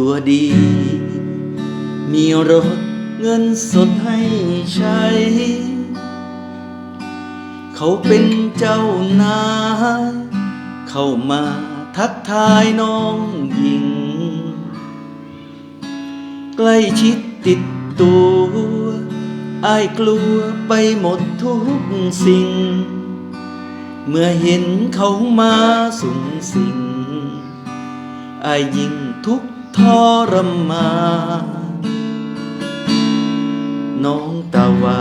ตัวดี มีรถเงินสดให้ใช้ เขาเป็นเจ้านายเข้ามาทักทายน้องหญิง ใกล้ชิดติดตัวอายกลัวไปหมดทุกสิ่ง เมื่อเห็นเขามาสุงสิงอายยิ่งทุกข์ ทรมานน้องตาวา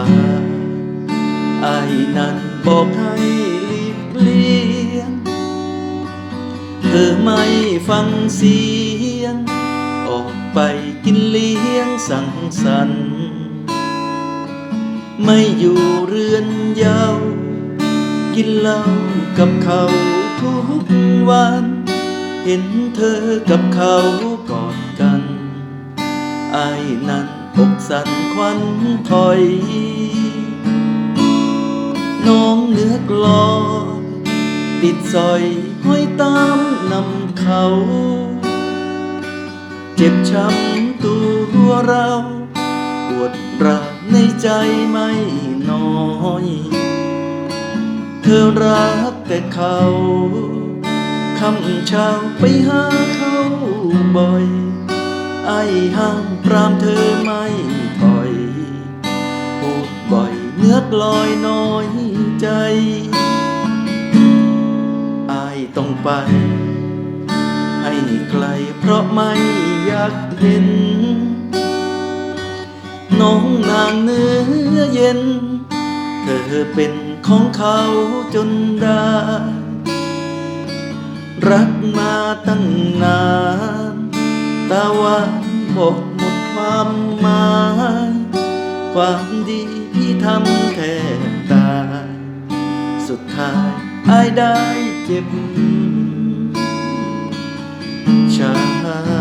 อายนั้นบอกให้หลีกเลี่ยง เธอไม่ฟังเสียง ออกไปกินเลี้ยงสังสรรค์ ไม่อยู่เรือนเยาวกินเหล้ากับเขาทุกวัน เห็นเธอกับเขา อายนั้นอกสั่นควันถอย น้องเนื้อกลอ ติดสอยห้อยตามนำเขา เจ็บช้ำตัวเราปวดร้าวในใจไม่น้อย เธอรักแต่เขาคำเช้าไปหาเขาบ่อย ไอ้ห้ามปรามเธอไม่ถอยพูดบ่อยเนื้อกลอยน้อยใจไอายต้องไป ให้ไกลเพราะไม่อยากเห็น น้องนางเนื้อเย็น เธอเป็นของเขาจนได้ รักมาตั้งนาน แต่ว่าบอกหมดความหมาย ความดีที่ทำแทบตาย สุดท้ายอายได้เจ็บช้ำ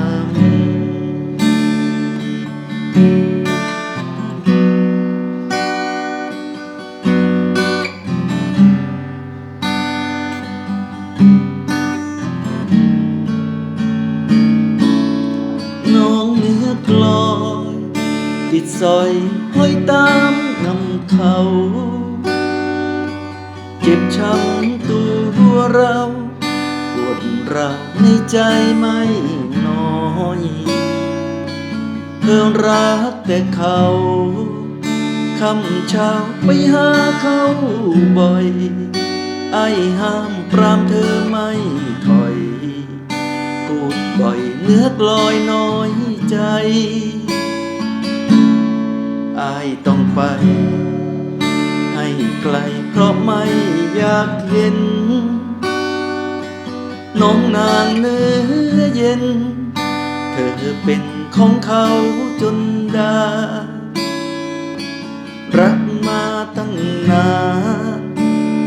ติดสอยห้อยตามนำเขา เจ็บช้ำตัวเราปวดราวในใจไม่น้อยเธอรักแต่เขาคำเช้าไปหาเขาบ่อย ไอห้ามปรามเธอไม่ถอย พูดบ่อยเนื้อกลอยน้อยใจ ต้องไป ให้ไกลเพราะไม่อยากเห็น น้องนางเนื้อเย็น เธอเป็นของเขาจนได้ รักมาตั้งนาน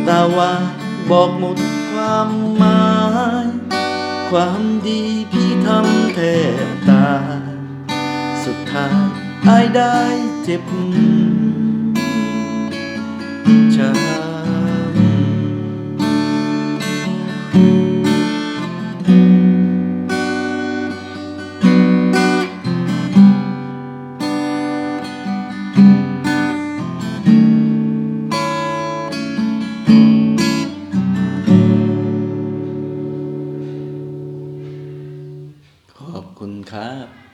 แต่ว่าบอกหมดความหมาย ความดีพี่ทำแทบตายสุดท้าย อายได้เจ็บช้ำขอบคุณครับ